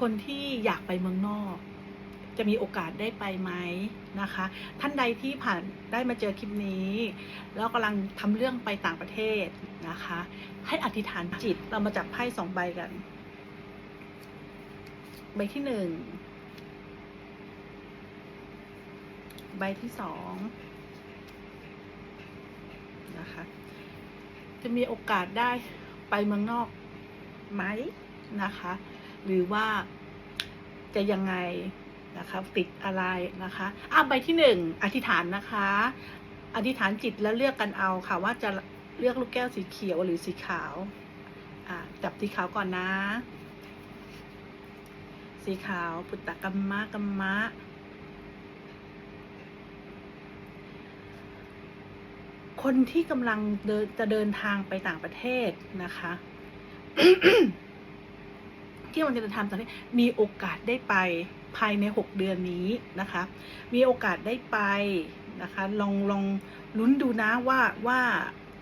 คนที่อยากไปเมืองนอก จะมีโอกาสได้ไปไหมนะคะ ท่านใดที่ผ่านได้มาเจอคลิปนี้ แล้วกำลังทำเรื่องไปต่างประเทศนะคะ ให้อธิษฐานจิตเรามาจับไพ่สองใบกัน ใบที่หนึ่งใบที่สองนะคะ จะมีโอกาสได้ไปเมืองนอกไหมนะคะ หรือว่าจะยังไงนะคะติดอะไรนะคะอะใบที่หนึ่งอธิษฐานนะคะ อธิษฐานจิตแล้วเลือกกันเอาค่ะ ว่าจะเลือกลูกแก้วสีเขียวหรือสีขาวอะจับสีขาวก่อนนะ สีขาวปุตตะกัมมะกัมมะคนที่กำลังเดินจะเดินทางไปต่างประเทศนะคะ ที่มันจะทางต่างประเทศมีโอกาสได้ไปภายในหกเดือนนี้นะคะ มีโอกาสได้ไปนะคะลองลองลุ้นดูนะว่าว่า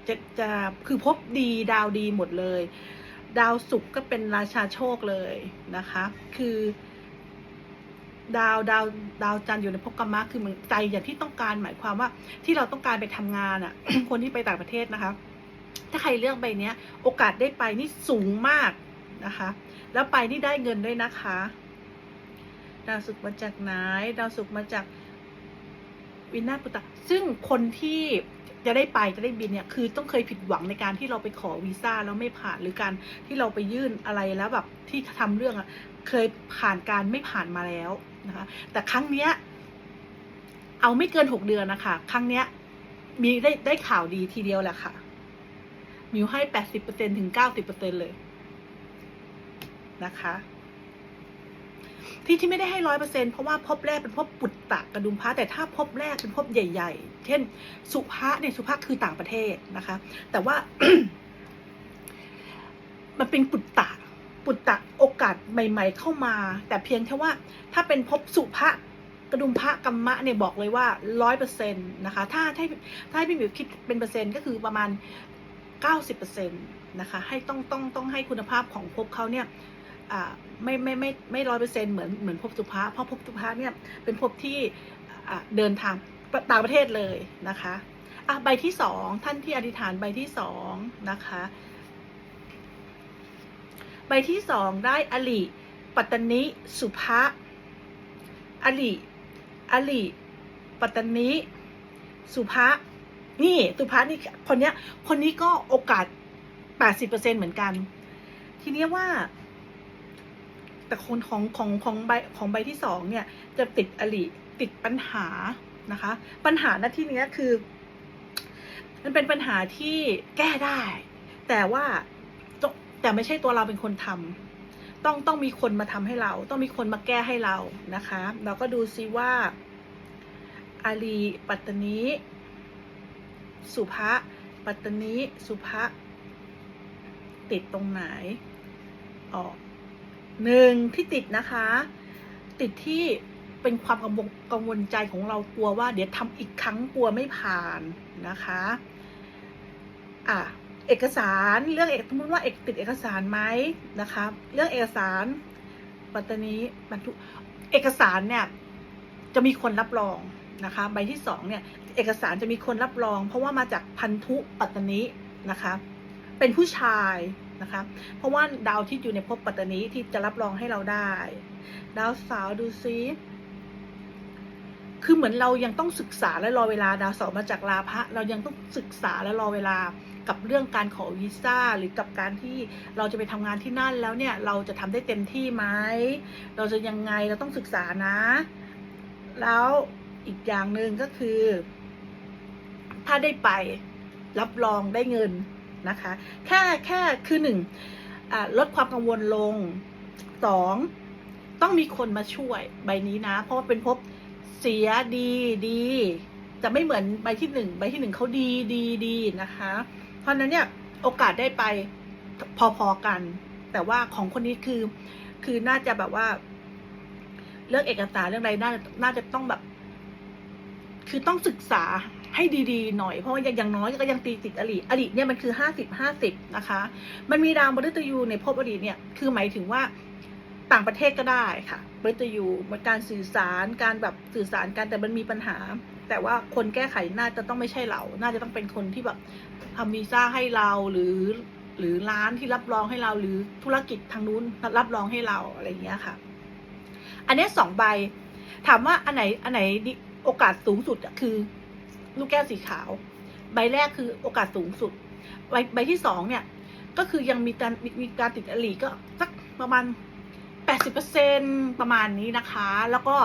จะจะคือพบดีดาวดีหมดเลย ดาวศุกร์ก็เป็นราชาโชคเลยนะคะ คือดาวดาวดาวจันทร์อยู่ในภพกรรมะคือเหมือนใจอย่างที่ต้องการหมายความว่าที่เราต้องการไปทำงานอะ่ะ คนที่ไปต่างประเทศนะคะ ถ้าใครเลือกใบเนี้ย โอกาสได้ไปนี่สูงมาก นะคะ แล้วไปนี่ได้เงินด้วยนะคะ ดาวศุกร์มาจากไหน ดาวศุกร์มาจากวินาปุตตะซึ่งคนที่จะได้ไปจะได้บินเนี่ยคือต้องเคยผิดหวังในการที่เราไปขอวีซ่าแล้วไม่ผ่านหรือการที่เราไปยื่นอะไรแล้วแบบที่ทำเรื่องอะเคยผ่านการไม่ผ่านมาแล้วนะคะ แต่ครั้งเนี้ย เอาไม่เกินหกเดือนนะคะ ครั้งเนี้ย มีได้ได้ข่าวดีทีเดียวแหละค่ะมิวให้แปดสิบเปอร์เซ็นถึงเก้าสิบเปอร์เซ็นเลย นะคะ ที่ที่ไม่ได้ให้ร้อยเปอร์เซ็นเพราะว่าพบแรกเป็นพบปุตตะกระดุมพระแต่ถ้าพบแรกเป็นพบใหญ่ ๆ เช่น สุภะเนี่ยสุภะคือต่างประเทศนะคะ แต่ว่า มันเป็นปุตตะปุตตะโอกาสใหม่ ๆ เข้ามา แต่เพียงแค่ว่า ถ้าเป็นพบสุภะกระดุมพระกัมมะเนี่ยบอกเลยว่าร้อยเปอร์เซ็นตนะคะ ถ้าถ้าถ้าให้พี่หมิวคิดเป็นเปอร์เซ็นต์ก็คือประมาณเก้าสิบเปอร์เซ็นต์นะคะ ให้ต้องต้องต้องให้คุณภาพของภพเขาเนี่ย ไม่ไม่ไม่ไม่ร้อยเปอร์เซ็นต์เหมือนเหมือนภพสุภาเพราะภพสุภาเนี่ยเป็นภพที่เดินทางต่างประเทศเลยนะคะอะใบที่สองท่านที่อธิษฐานใบที่สองนะคะ ใบที่สองได้อลิปัตตนิสุภะอลิอลิปัตตนิสุภะนี่สุภะนี่คนเนี้ยคนนี้ก็โอกาสแปดสิบเปอร์เซ็นเหมือนกัน ทีเนี้ยว่า แต่คนของของของใบของใบที่สองเนี่ยจะติดอลิติดปัญหานะคะ ปัญหาณที่นี้คือ มันเป็นปัญหาที่แก้ได้ แต่ว่าแต่ไม่ใช่ตัวเราเป็นคนทำต้องต้องมีคนมาทำให้เรา ต้องมีคนมาแก้ให้เรานะคะ เราก็ดูซิว่า อาลีปัตตนีสุภะปัตตนีสุภะติดตรงไหนออก หนึ่งที่ติดนะคะ ติดที่เป็นความกังวลกังวลใจของเรากลัวว่า เดี๋ยวทำอีกครั้งกลัวไม่ผ่านนะคะอะเอกสารเรื่องเอกสมมติว่าเอกติดเอกสารไหมนะคะเรื่องเอกสารปัตตานีบรรทุกเอกสารเนี่ยจะมีคนรับรองนะคะใบที่สองเนี่ยเอกสารจะมีคนรับรอง เพราะว่ามาจากพันธุปัตตานีนะคะ เป็นผู้ชาย นะคะ เพราะว่าดาวที่อยู่ในภพปัตตานีที่จะรับรองให้เราได้ ดาวเสาวดูซิคือเหมือนเรายังต้องศึกษาและรอเวลาดาวเสาร์มาจากลาภะเรายังต้องศึกษาและรอเวลากับเรื่องการขอวีซ่าหรือกับการที่เราจะไปทำงานที่นั่นแล้วเนี่ย เราจะทำได้เต็มที่ไหมเราจะยังไงเราต้องศึกษานะ แล้วอีกอย่างหนึ่งก็คือ ถ้าได้ไปรับรองได้เงิน นะคะ แค่แค่คือหนึ่งลดความกังวลลงสองต้องมีคนมาช่วยใบนี้นะ เพราะาเป็นภพเสียดีดี จะไม่เหมือนใบที่หนึ่งใบที่หนึ่งเขาดีดีดีนะคะ เพราะฉะนั้นเนี่ยโอกาสได้ไปพอๆกัน แต่ว่าของคนนี้คือ คือน่าจะแบบว่า เรื่องเอกสารเรื่องอะไรน่าน่าจะต้องแบบ คือต้องศึกษา ให้ดีๆหน่อยเพราะว่าอย่างน้อยก็ยังตีติดอดีตอดีตเนี่ยมันคือห้าสิบห้าสิบนะคะ มันมีดาวมฤตยูในภพอดีตเนี่ยคือหมายถึงว่าต่างประเทศก็ได้ค่ะเบอร์จะอยู่มันการสื่อสารการแบบสื่อสารกันแต่มันมีปัญหา แต่ว่าคนแก้ไขน่าจะต้องไม่ใช่เรา น่าจะต้องเป็นคนที่แบบทำวีซ่าให้เราหรือหรือร้านที่รับรองให้เราหรือธุรกิจทางนู้นรับรองให้เราอะไรอย่างเงี้ยค่ะ อันนี้สองใบ ถามว่าอันไหนอันไหนโอกาสสูงสุดคือ ลูกแก้วสีขาว ใบแรกคือโอกาสสูงสุด ใบใบที่สองเนี่ย ก็คือยังมีการมีมีการติดอลีก็สักประมาณแปดสิบเประมาณนี้นะคะ แล้วก็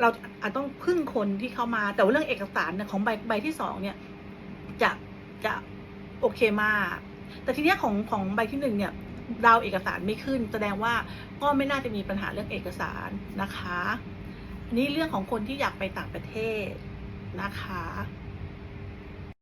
เราอาจต้องพึ่งคนที่เข้ามา แต่ว่าเรื่องเอกสารเนี่ยของใบใบที่สองเนี่ยจะจะโอเคมาก แต่ทีเนี้ยของของใบที่หนึ่งเนี่ยดาวเอกสารไม่ขึ้น แสดงว่าก็ไม่น่าจะมีปัญหาเรื่องเอกสารนะคะนนี้เรื่องของคนที่อยากไปต่างประเทศ นะคะ